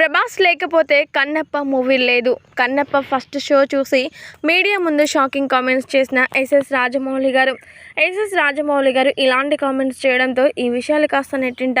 ప్రభాస్ లేకపోతే కన్నప్ప మూవీ లేదు. Kannappa first show చూసి మీడియా ముందు షాకింగ్ కామెంట్స్ చేసిన ఎస్ఎస్ రాజమౌళి గారు. ఎస్ఎస్ రాజమౌళి గారు ఇలాంటి కామెంట్స్ చేయడంతో ఈ విషయాలు కాస్త నెట్టింట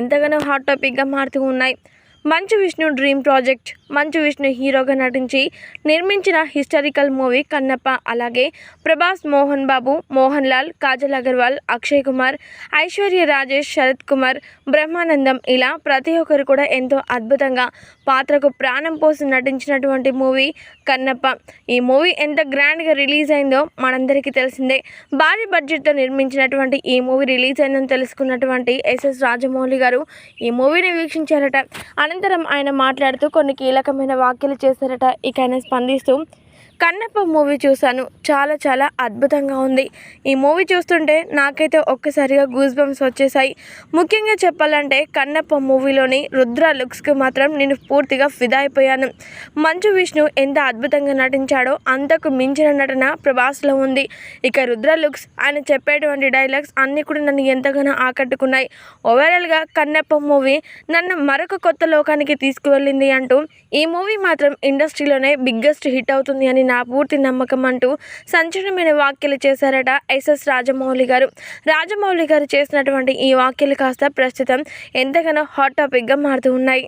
ఎంతగానో హాట్ టాపిక్గా మారుతూ ఉన్నాయి. మంచు విష్ణు డ్రీమ్ ప్రాజెక్ట్ మంచు విష్ణు హీరోగా నటించి నిర్మించిన హిస్టారికల్ మూవీ కన్నప్ప అలాగే ప్రభాస్ మోహన్ బాబు మోహన్ లాల్ కాజల్ అగర్వాల్ అక్షయ్ కుమార్ ఐశ్వర్య రాజేష్ శరత్ కుమార్ బ్రహ్మానందం ఇలా ప్రతి ఒక్కరు కూడా ఎంతో అద్భుతంగా పాత్రకు ప్రాణం పోసి నటించినటువంటి మూవీ కన్నప్ప. ఈ మూవీ ఎంత గ్రాండ్గా రిలీజ్ అయిందో మనందరికీ తెలిసిందే. భారీ బడ్జెట్తో నిర్మించినటువంటి ఈ మూవీ రిలీజ్ అయిందని తెలుసుకున్నటువంటి ఎస్ఎస్ రాజమౌళి గారు ఈ మూవీని వీక్షించారట. అనంతరం ఆయన మాట్లాడుతూ కొన్ని కీలకమైన వ్యాఖ్యలు చేశారట. ఇక ఆయన స్పందిస్తూ కన్నప్ప మూవీ చూశాను. చాలా చాలా అద్భుతంగా ఉంది. ఈ మూవీ చూస్తుంటే నాకైతే ఒక్కసారిగా గూస్ బంప్స్ వచ్చేసాయి. ముఖ్యంగా చెప్పాలంటే కన్నప్ప మూవీలోని రుద్ర లుక్స్కి మాత్రం నేను పూర్తిగా ఫిదా అయిపోయాను. మంచు విష్ణు ఎంత అద్భుతంగా నటించాడో అంతకు మించిన నటన ప్రభాస్లో ఉంది. ఇక రుద్ర లుక్స్ ఆయన చెప్పేటువంటి డైలాగ్స్ అన్నీ కూడా నన్ను ఎంతగానో ఆకట్టుకున్నాయి. ఓవరాల్గా కన్నప్ప మూవీ నన్ను మరొక కొత్త లోకానికి తీసుకువెళ్ళింది అంటూ ఈ మూవీ మాత్రం ఇండస్ట్రీలోనే బిగ్గెస్ట్ హిట్ అవుతుంది అని నా పూర్తి నమ్మకం అంటూ సంచలనమైన వ్యాఖ్యలు చేశారట ఎస్ఎస్ రాజమౌళి గారు. రాజమౌళి గారు చేసినటువంటి ఈ వ్యాఖ్యలు కాస్త ప్రస్తుతం ఎంతగానో హాట్ టాపిక్గా మారుతూ ఉన్నాయి.